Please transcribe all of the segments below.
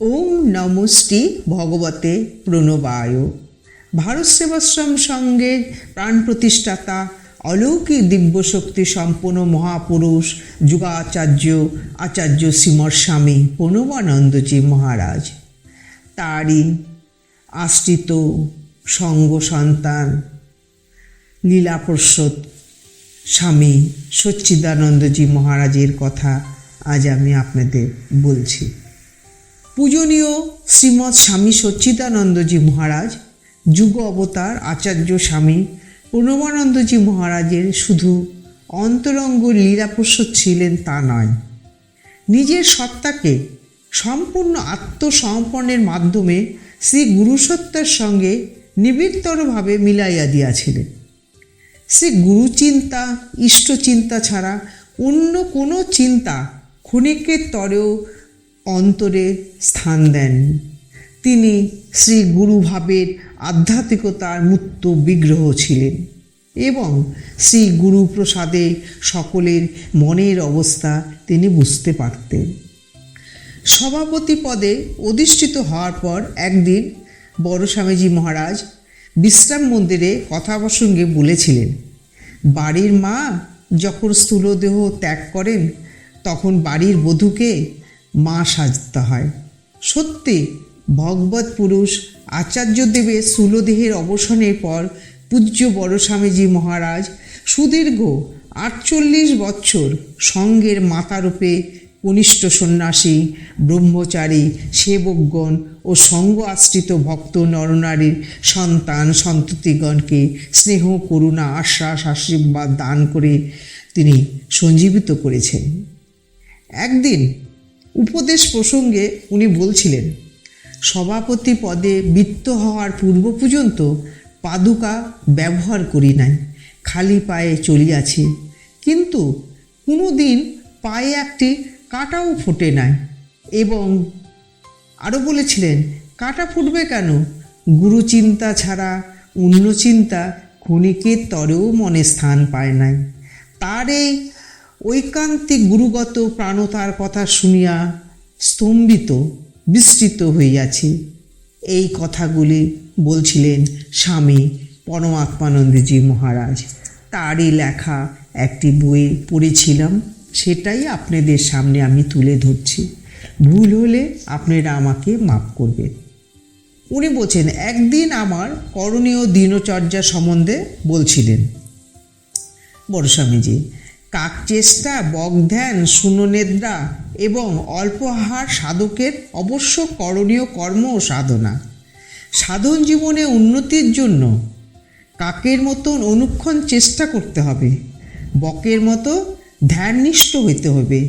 ওম নমস্তি ভগবতে প্রণবায়। ভারত সেবাশ্রম সঙ্গে প্রাণ প্রতিষ্ঠাতা অলৌকিক দিব্যশক্তি সম্পন্ন মহাপুরুষ যুগাচার্য আচার্য শ্রীমর স্বামী প্রণবানন্দজি মহারাজ। তারই আশ্রিত সঙ্গ সন্তান লীলাপ্রসদ স্বামী সচ্চিদানন্দজি মহারাজের কথা আজ আমি আপনাদের বলছি। পূজনীয় শ্রীমৎ স্বামী সচ্চিদানন্দজি মহারাজ, যুগ অবতার আচার্য স্বামী প্রণবানন্দজি মহারাজের শুধু অন্তরঙ্গ লীলাপ্রসদ ছিলেন তা নয়। নিজের সত্তাকে সম্পূর্ণ আত্মসমর্পণের মাধ্যমে শ্রী গুরুসত্তার সঙ্গে নিবিড়তরভাবে মিলাইয়া দিয়াছিলেন। সে গুরুচিন্তা ইষ্টচিন্তা ছাড়া অন্য কোনো চিন্তা ক্ষণিকের তরেও অন্তরে স্থান দেন। তিনি শ্রী গুরুভাবের আধ্যাত্মিকতার মুক্ত বিগ্রহ ছিলেন এবং শ্রী গুরুপ্রসাদে সকলের মনের অবস্থা তিনি বুঝতে পারতেন। সভাপতি পদে অধিষ্ঠিত হওয়ার পর একদিন বড় স্বামীজি মহারাজ বিশ্রাম মন্দিরে কথা প্রসঙ্গে বলেছিলেন, বাড়ির মা যখন স্থূলদেহ ত্যাগ করেন, তখন বাড়ির বধূকে মা সাজতে হয়। সত্যি, ভগবত পুরুষ আচার্যদেবের স্থূলদেহের অবসানের পর পূজ্য বড় স্বামীজি মহারাজ সুদীর্ঘ আটচল্লিশ বছর সঙ্গের মাতারূপে কনিষ্ঠ সন্ন্যাসী, ব্রহ্মচারী, সেবকগণ ও সঙ্গ আশ্রিত ভক্ত নরনারীর সন্তান, সন্ততিগণকে স্নেহ, করুণা, আশ্বাস, আশীর্বাদ দান করে তিনি সঞ্জীবিত করেছেন। একদিন উপদেশ প্রসঙ্গে উনি বলছিলেন, সভাপতি পদে বৃত্ত হওয়ার পূর্ব পর্যন্ত পাদুকা ব্যবহার করি নাই, খালি পায়ে চলিয়াছি। কিন্তু কোনো দিন পায়ে একটি কাঁটাও ফোটে নাই এবং আরও বলেছিলেন, কাঁটা ফুটবে কেন? গুরু চিন্তা ছাড়া অন্য চিন্তা ক্ষণিকের তরেও মনে স্থান পায় নাই। তার এই ঐকান্তিক গুরুগত প্রাণতার কথা শুনিয়া স্তম্ভিত, বিস্তৃত হইয়াছি। এই কথাগুলি বলছিলেন স্বামী পরমাত্মানন্দজি মহারাজ। তারই লেখা একটি বই পড়েছিলাম, সেটাই আপনাদের সামনে আমি তুলে ধরছি। ভুল হলে আপনারা আমাকে মাফ করবেন। উনি বলছেন, একদিন আমার করণীয় দিনচর্যা সম্বন্ধে বলছিলেন। বড় স্বামীজি কাক চেষ্টা বক ধ্যান শূন্যনেদ্রা এবং অল্প আহার সাধকের অবশ্য করণীয় কর্ম ও সাধনা। সাধন জীবনে উন্নতির জন্য কাকের মতন অনুক্ষণ চেষ্টা করতে হবে। বকের মতো ধ্যাননিষ্ঠ হইতে হবে।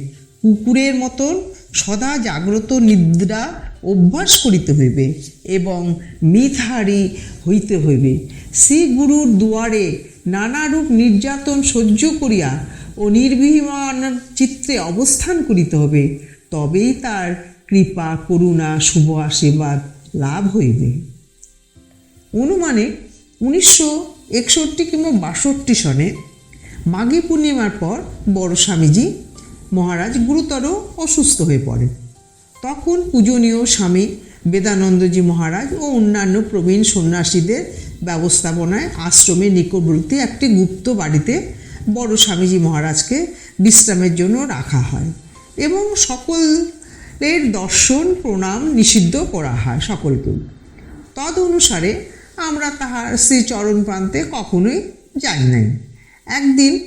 কুকুরের মতন সদা জাগ্রত নিদ্রা অভ্যাস করিতে হইবে এবং মিথহারি হইতে হইবে। শ্রী গুরুর দুয়ারে নানারূপ নির্যাতন সহ্য করিয়া ও নির্বিমান চিত্রে অবস্থান করিতে হবে, তবেই তার কৃপা, করুণা, শুভ আশীর্বাদ লাভ হইবে। অনুমানে উনিশশো একষট্টি কিংবা বাষট্টি সনে মাঘী পূর্ণিমার পর বড় স্বামীজি মহারাজ গুরুতর অসুস্থ হয়ে পড়েন। তখন পূজনীয় স্বামী বেদানন্দজি মহারাজ ও অন্যান্য প্রবীণ সন্ন্যাসীদের ব্যবস্থাপনায় আশ্রমের নিকটবর্তী একটি গুপ্ত বাড়িতে বড় স্বামীজি মহারাজকে বিশ্রামের জন্য রাখা হয় এবং সকলের দর্শন, প্রণাম নিষিদ্ধ করা হয় সকলকেই তদ অনুসারে আমরা তাহার শ্রীচরণ প্রান্তে কখনোই যাই নাই। একদিন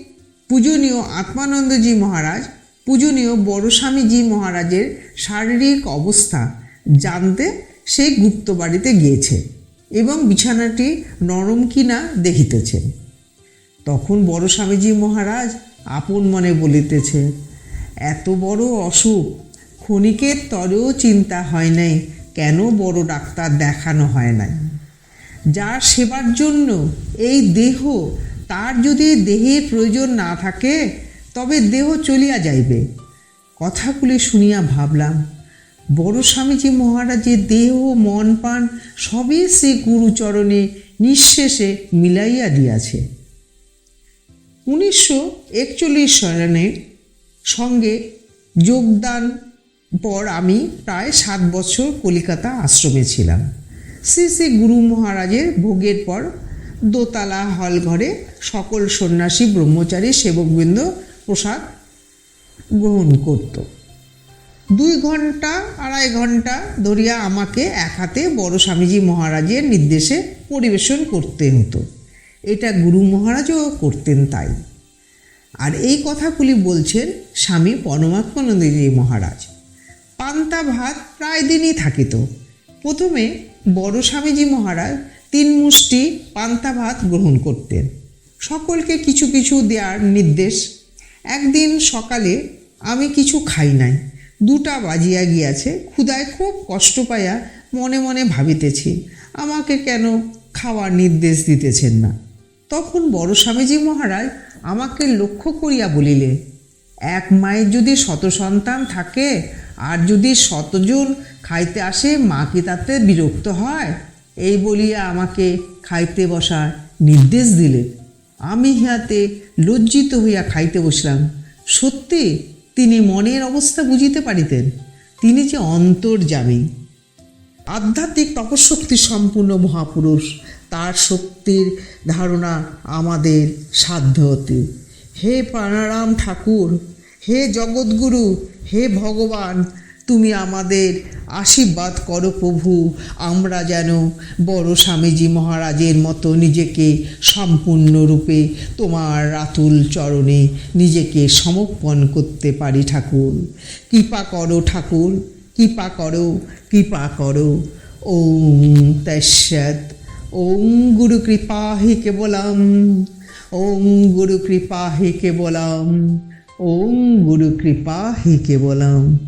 পূজনীয় আত্মানন্দজি মহারাজ, পূজনীয় বড় স্বামীজি মহারাজের শারীরিক অবস্থা জানতে সেই গুপ্ত বাড়িতে গিয়েছে এবং বিছানাটি নরম কিনা দেখিতেছে। তখন বড় স্বামীজি মহারাজ আপন মনে বলিতেছে, এত বড় অসুখ, ক্ষণিকের তরেও চিন্তা হয় নাই, কেন বড় ডাক্তার দেখানো হয় নাই? যার সেবার জন্য এই দেহ, তার যদি দেহের প্রয়োজন না থাকে, তবে দেহ চলিয়া যাইবে। কথাগুলি শুনিয়া ভাবলাম, বড় স্বামীজি মহারাজের দেহ, মন পান সবই শ্রী গুরুচরণে নিঃশেষে মিলাইয়া দিয়াছে। উনিশশো একচল্লিশ সঙ্গে যোগদান পর আমি প্রায় সাত বছর কলিকাতা আশ্রমে ছিলাম। শ্রী শ্রী গুরু মহারাজের ভোগের পর দোতলা হল ঘরে সকল সন্ন্যাসী, ব্রহ্মচারী, সেবকবৃন্দ প্রসাদ গ্রহণ করত। দুই ঘণ্টা, আড়াই ঘণ্টা ধরিয়া আমাকে এক হাতে বড় স্বামীজি মহারাজের নির্দেশে পরিবেশন করতে হতো। এটা গুরু মহারাজও করতেন তাই। আর এই কথাগুলি বলছেন স্বামী পরমাত্মানন্দজি মহারাজ। পান্তা ভাত প্রায় দিনই থাকিত। প্রথমে বড় স্বামীজি মহারাজ তিন মুষ্টি পান্তা ভাত গ্রহণ করতেন। সকলকে কিছু কিছু দেওয়ার নির্দেশ। একদিন সকালে আমি কিছু খাই নাই। দুটা বাজিয়া গিয়াছে। ক্ষুদায় খুব কষ্ট পাইয়া মনে মনে ভাবিতেছি, আমাকে কেন খাওয়ার নির্দেশ দিতেছেন না? তখন বড় স্বামীজি মহারাজ আমাকে লক্ষ্য করিয়া বলিলে এক মায়ের যদি শত সন্তান থাকে, আর যদি শতজন খাইতে আসে, মা কি তাতে বিরক্ত হয়? এই বলিয়া আমাকে খাইতে বসার নির্দেশ দিলে আমি ইহাতে লজ্জিত হইয়া খাইতে বসলাম। সত্যি তিনি মনের অবস্থা বুঝিতে পারিতেন। তিনি যে অন্তর অন্তর্যামী। আধ্যাত্মিক তপশক্তি সম্পূর্ণ মহাপুরুষ। তার শক্তির ধারণা আমাদের সাধ্য হতে হে প্রাণারাম ঠাকুর, হে জগৎগুরু, হে ভগবান, তুমি আমাদের আশীর্বাদ করো প্রভু। আমরা যেন বড় স্বামীজি মহারাজের মতো নিজেকে সম্পূর্ণরূপে তোমার রাতুল চরণে নিজেকে সমর্পণ করতে পারি ঠাকুর। কৃপা করো ঠাকুর, কৃপা করো কৃপা করো। ও তস্যৎ ওম গুরু কৃপা হি কেবলম, ওম গুরু কৃপা হি কেবলম, ওম গুরু কৃপা হি কেবলম।